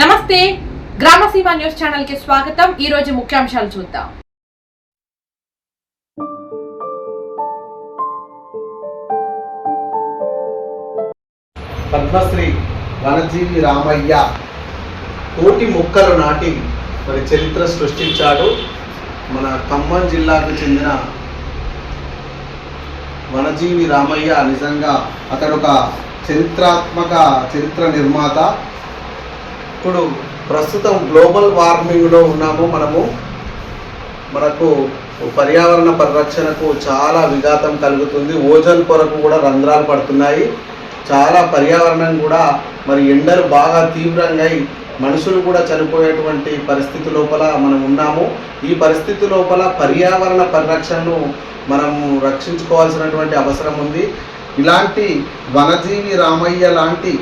నమస్తే. గ్రామసీమ న్యూస్ ఛానల్కి స్వాగతం. ఈ రోజు ముఖ్యాంశాలు చూద్దాం. పద్మశ్రీ వనజీవి రామయ్య కోటి మొక్కలు నాటి మరి చరిత్ర సృష్టించాడు. మన ఖమ్మం జిల్లాకు చెందిన వనజీవి రామయ్య నిజంగా అతడు ఒక చరిత్రాత్మక చరిత్ర నిర్మాత. ఇప్పుడు ప్రస్తుతం గ్లోబల్ వార్మింగ్లో ఉన్నాము మనము. మనకు పర్యావరణ పరిరక్షణకు చాలా విఘాతం కలుగుతుంది. ఓజోన్ పొరకు కూడా రంధ్రాలు పడుతున్నాయి. చాలా పర్యావరణం కూడా మరి ఎండలు బాగా తీవ్రంగా అయి మనుషులు కూడా చనిపోయేటువంటి పరిస్థితి లోపల మనం ఉన్నాము. ఈ పరిస్థితి లోపల పర్యావరణ పరిరక్షణను మనము రక్షించుకోవాల్సినటువంటి అవసరం ఉంది. ఇలాంటి వనజీవి రామయ్య లాంటి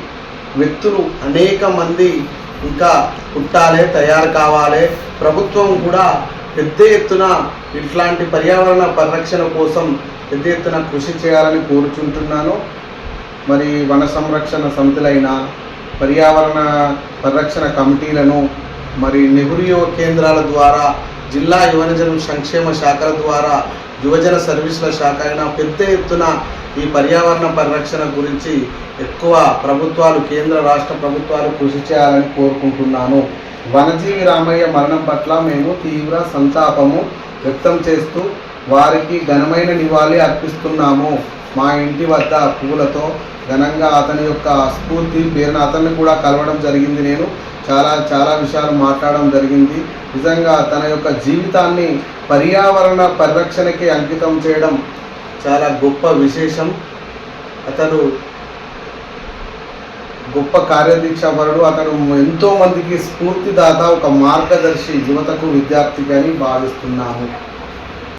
వ్యక్తులు అనేక మంది ఇంకా పుట్టాలి తయారు కావాలి. ప్రభుత్వం కూడా పెద్ద ఎత్తున ఇట్లాంటి పర్యావరణ పరిరక్షణ కోసం పెద్ద ఎత్తున కృషి చేయాలని కోరుచుంటున్నాను. మరి వన సంరక్షణ సమితులైన పర్యావరణ పరిరక్షణ కమిటీలను మరి నెహ్రూ యువ కేంద్రాల ద్వారా జిల్లా యువనజన సంక్షేమ శాఖల ద్వారా యువజన సర్వీసుల శాఖ అయినా పెద్ద ఎత్తున ఈ పర్యావరణ పరిరక్షణ గురించి ఎక్కువ ప్రభుత్వాలు కేంద్ర రాష్ట్ర ప్రభుత్వాలు కృషి చేయాలని కోరుకుంటున్నాను. వనజీవి రామయ్య మరణం పట్ల మేము తీవ్ర సంతాపము వ్యక్తం చేస్తూ వారికి ఘనమైన నివాళి అర్పిస్తున్నాము. మా ఇంటి వద్ద పూలతో ఘనంగా అతని యొక్క స్ఫూర్తి పేరున అతన్ని కూడా కలవడం జరిగింది నేను. చాలా చాలా విషయాలు మాట్లాడడం జరిగింది. నిజంగా తన యొక్క జీవితాన్ని పర్యావరణ పరిరక్షణకి అంకితం చేయడం చాలా గొప్ప విశేషం. అతను గొప్ప కార్యదీక్షపరుడు అతను ఎంతోమందికి స్ఫూర్తిదాత ఒక మార్గదర్శి యువతకు విద్యార్థిగా అని భావిస్తున్నాము.